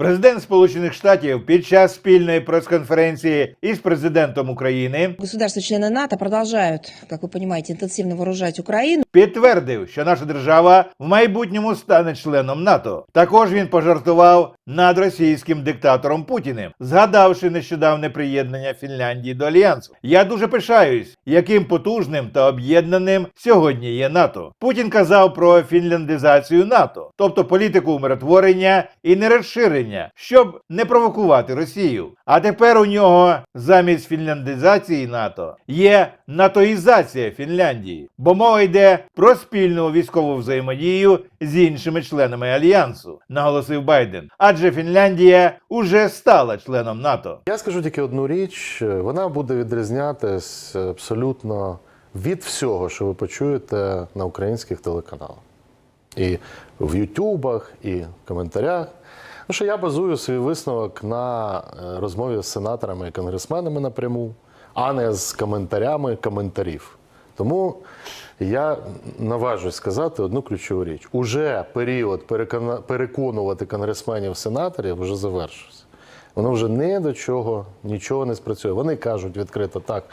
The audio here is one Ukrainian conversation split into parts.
Президент Сполучених Штатів під час спільної прес-конференції із президентом України Государства-члены НАТО продолжают, как вы понимаете, интенсивно вооружать Украину. підтвердив, що наша держава в майбутньому стане членом НАТО. Також він пожартував над російським диктатором Путіним, згадавши нещодавне приєднання Фінляндії до альянсу. Я дуже пишаюсь, яким потужним та об'єднаним сьогодні є НАТО. Путін казав про фінляндизацію НАТО, тобто політику умиротворення і нерозширення, щоб не провокувати Росію. А тепер у нього замість фінляндизації НАТО є натоїзація Фінляндії, бо мова йде про спільну військову взаємодію з іншими членами альянсу, наголосив Байден. Адже Фінляндія уже стала членом НАТО. Я скажу тільки одну річ: вона буде відрізнятись абсолютно від всього, що ви почуєте на українських телеканалах. І в Ютубах, і в коментарях. Ну, що я базую свій висновок на е, розмові з сенаторами і конгресменами напряму, а не з коментарями коментарів. Тому я наважусь сказати одну ключову річ: уже період переконувати конгресменів сенаторів вже завершився. Воно вже не до чого нічого не спрацює. Вони кажуть відкрито так.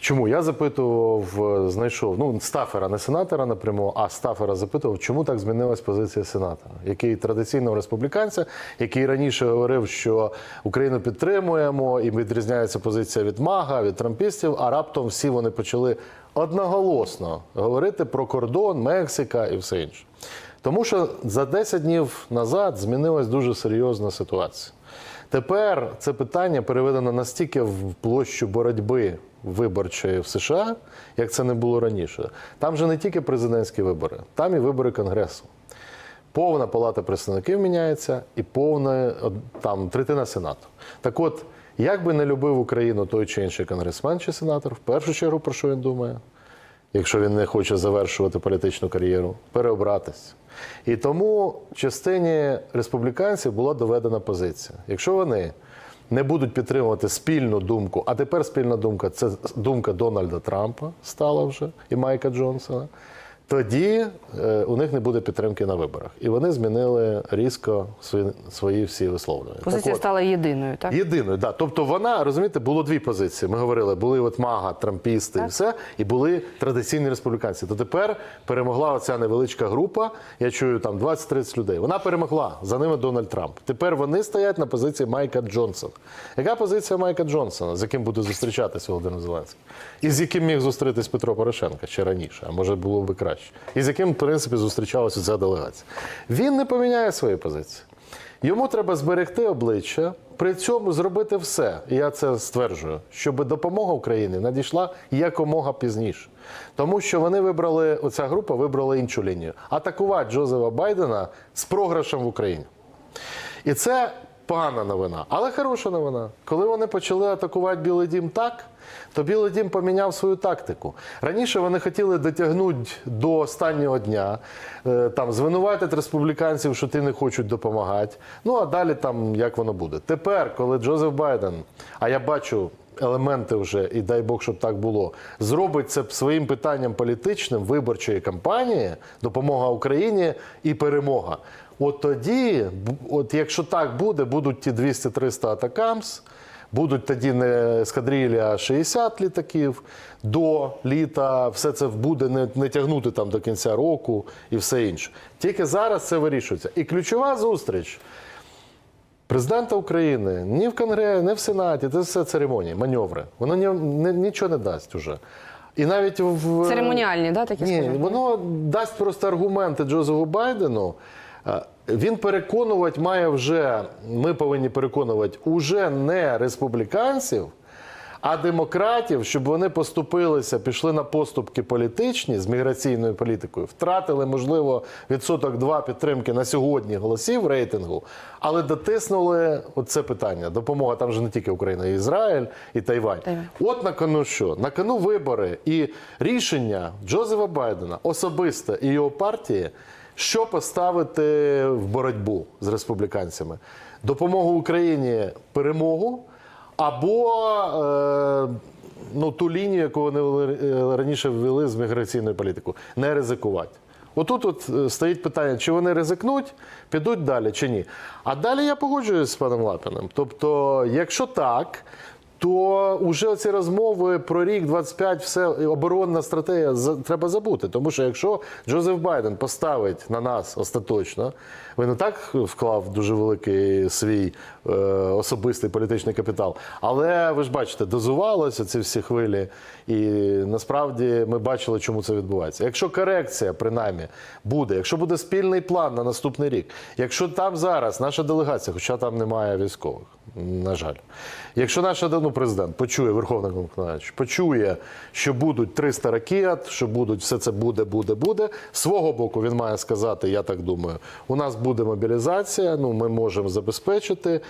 Чому я запитував, знайшов ну стафера, не сенатора напряму, а стафера запитував, чому так змінилась позиція сенатора, який традиційного республіканця, який раніше говорив, що Україну підтримуємо і відрізняється позиція від Мага, від трампістів. А раптом всі вони почали одноголосно говорити про кордон, Мексика і все інше. Тому що за 10 днів назад змінилась дуже серйозна ситуація. Тепер це питання переведено настільки в площу боротьби виборчої в США, як це не було раніше. Там же не тільки президентські вибори, там і вибори Конгресу. Повна палата представників міняється і повна там третина сенату. Так от, як би не любив Україну той чи інший конгресмен чи сенатор, в першу чергу про що він думає? якщо він не хоче завершувати політичну кар'єру, переобратись. І тому частині республіканців була доведена позиція. Якщо вони не будуть підтримувати спільну думку, а тепер спільна думка це думка Дональда Трампа стала вже і Майка Джонсона. Тоді е, у них не буде підтримки на виборах, і вони змінили різко свої, свої всі висловлювання. Позиція Так от, стала єдиною, так? Єдиною, да. Тобто вона, розумієте, було дві позиції. Ми говорили, були от мага, трампісти і все, і були традиційні республіканці. То тепер перемогла оця невеличка група. Я чую там 20-30 людей. Вона перемогла. За ними Дональд Трамп. Тепер вони стоять на позиції Майка Джонсона. Яка позиція Майка Джонсона, з яким буде зустрічатися Володимир Зеленський? І з яким міг зустрітись Петро Порошенко ще раніше, а може було би краще. І з яким, в принципі, зустрічалася ця делегація. Він не поміняє свої позиції. Йому треба зберегти обличчя, при цьому зробити все, я це стверджую, щоб допомога Україні надійшла якомога пізніше. Тому що вони вибрали, оця група вибрала іншу лінію атакувати Джозефа Байдена з програшем в Україні. І це погана новина, але хороша новина. Коли вони почали атакувати Білий Дім так, то Білий Дім поміняв свою тактику. Раніше вони хотіли дотягнути до останнього дня, е, там звинуватити республіканців, що ти не хочуть допомагати. Ну а далі там як воно буде. Тепер, коли Джозеф Байден, а я бачу. Елементи вже, і дай Бог, щоб так було, зробить це своїм питанням політичним виборчої кампанії, допомога Україні і перемога. От тоді, от якщо так буде, будуть ті 200-300 атакамс, будуть тоді не ескадрилі, а 60 літаків до літа, все це буде не, не тягнути там до кінця року і все інше. Тільки зараз це вирішується. І ключова зустріч президента України ні в Конгресі, ні в Сенаті, це все церемонії, маневри. Воно ні, ні- нічого не дасть уже. І навіть в Церемоніальні, да, такі ні, скажімо? воно дасть просто аргументи Джозефу Байдену. Він переконувати має вже, ми повинні переконувати уже не республіканців, а демократів, щоб вони поступилися, пішли на поступки політичні з міграційною політикою, втратили, можливо, відсоток два підтримки на сьогодні голосів рейтингу, але дотиснули оце питання. Допомога там же не тільки Україна, і Ізраїль, і Тайвань. Тайвань. От на кону що? На кону вибори і рішення Джозефа Байдена особисте і його партії, що поставити в боротьбу з республіканцями: допомогу Україні перемогу або е, ну, ту лінію, яку вони е, раніше ввели з міграційною політикою, не ризикувати. Отут от е, стоїть питання, чи вони ризикнуть, підуть далі чи ні. А далі я погоджуюсь з паном Лапіним. Тобто, якщо так, то вже ці розмови про рік 25, все оборонна стратегія треба забути. Тому що якщо Джозеф Байден поставить на нас остаточно, він і так вклав дуже великий свій е, особистий політичний капітал. Але ви ж бачите, дозувалося ці всі хвилі, і насправді ми бачили, чому це відбувається. Якщо корекція, принаймні, буде, якщо буде спільний план на наступний рік, якщо там зараз наша делегація, хоча там немає військових, на жаль, якщо наша ну, президент почує, Верховний комкнач. почує, що будуть 300 ракет, що будуть все це буде, буде, буде. Свого боку він має сказати, я так думаю, у нас буде мобілізація, ну ми можемо забезпечити.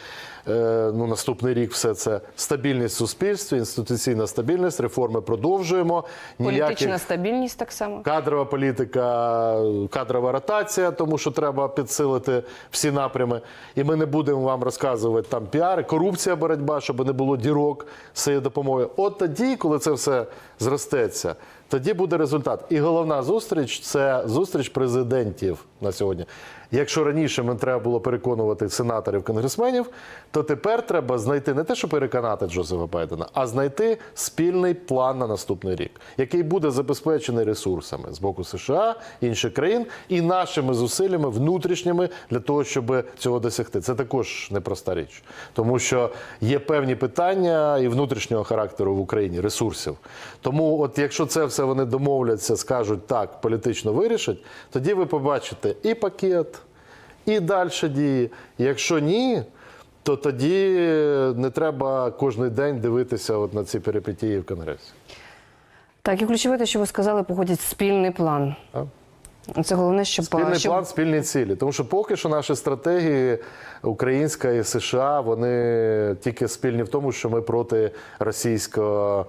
Е, ну, наступний рік все це стабільність в суспільстві, інституційна стабільність, реформи продовжуємо. Політична стабільність так само. Кадрова політика, кадрова ротація, тому що треба підсилити всі напрями. І ми не будемо вам розказувати там піари, корупція, боротьба, щоб не було дірок з цією допомогою. От тоді, коли це все зростеться, тоді буде результат. І головна зустріч це зустріч президентів на сьогодні. Якщо раніше нам треба було переконувати сенаторів, конгресменів, то тепер треба знайти не те, що переконати Джозефа Байдена, а знайти спільний план на наступний рік, який буде забезпечений ресурсами з боку США, інших країн і нашими зусиллями внутрішніми для того, щоб цього досягти. Це також непроста річ, тому що є певні питання і внутрішнього характеру в Україні ресурсів. Тому, от якщо це все вони домовляться, скажуть так, політично вирішать, тоді ви побачите і пакет, і далі дії. Якщо ні, то тоді не треба кожен день дивитися от на ці перипетії в Конгресі. Так, і ключове те, що ви сказали, погодять спільний план. Так. Це головне, щоб, Спільний щоб план, спільні цілі. Тому що поки що наші стратегії, українська і США, вони тільки спільні в тому, що ми проти російської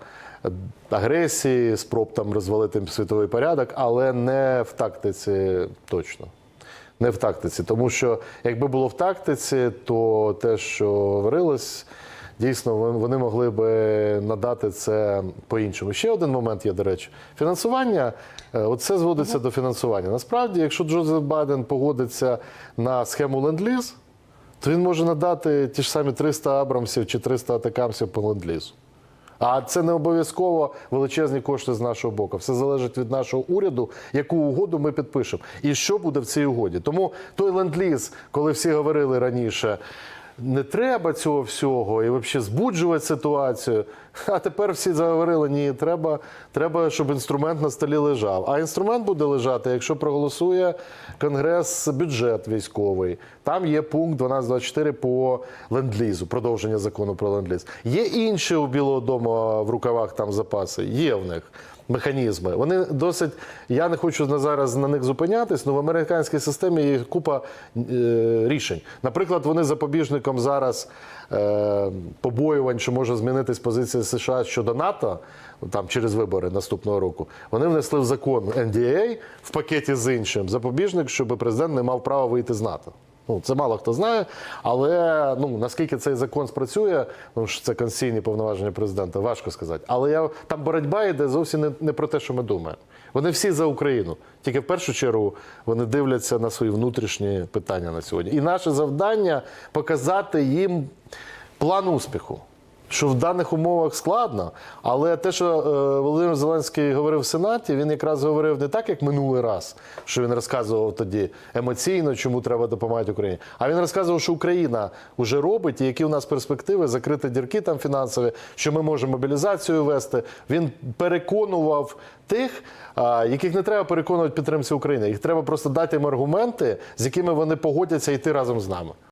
агресії, спроб там розвалити світовий порядок, але не в тактиці точно. Не в тактиці. Тому що якби було в тактиці, то те, що говорилось, дійсно вони могли би надати це по-іншому. Ще один момент є, до речі. Фінансування, е, от це зводиться до фінансування. Насправді, якщо Джозеф Байден погодиться на схему ленд-ліз, то він може надати ті ж самі 300 абрамсів чи 300 атакамсів по ленд-лізу. А це не обов'язково величезні кошти з нашого боку. Все залежить від нашого уряду, яку угоду ми підпишемо, і що буде в цій угоді. Тому той ленд-ліз, коли всі говорили раніше. Не треба цього всього і взагалі збуджувати ситуацію. А тепер всі заговорили: ні, треба, треба, щоб інструмент на столі лежав. А інструмент буде лежати, якщо проголосує Конгрес бюджет військовий. Там є пункт 1224 по ленд-лізу, продовження закону про ленд-ліз. Є інші у Білого дому в рукавах там запаси. Є в них механізми. Вони досить. Я не хочу на зараз на них зупинятись, але в американській системі є купа е, рішень. Наприклад, вони запобіжником зараз е, побоювань, що може змінитись позиція США щодо НАТО. Там через вибори наступного року вони внесли в закон NDA в пакеті з іншим запобіжник, щоб президент не мав права вийти з НАТО. Ну, це мало хто знає, але ну наскільки цей закон спрацює, тому що це конституційні повноваження президента, важко сказати. Але я там боротьба йде зовсім не, не про те, що ми думаємо. Вони всі за Україну. Тільки в першу чергу вони дивляться на свої внутрішні питання на сьогодні. І наше завдання показати їм план успіху. Що в даних умовах складно, але те, що е, Володимир Зеленський говорив в Сенаті, він якраз говорив не так, як минулий раз, що він розказував тоді емоційно, чому треба допомагати Україні. А він розказував, що Україна вже робить, і які у нас перспективи закрити дірки там фінансові, що ми можемо мобілізацію вести. Він переконував тих, яких не треба переконувати підтримці України. Їх треба просто дати їм аргументи, з якими вони погодяться йти разом з нами.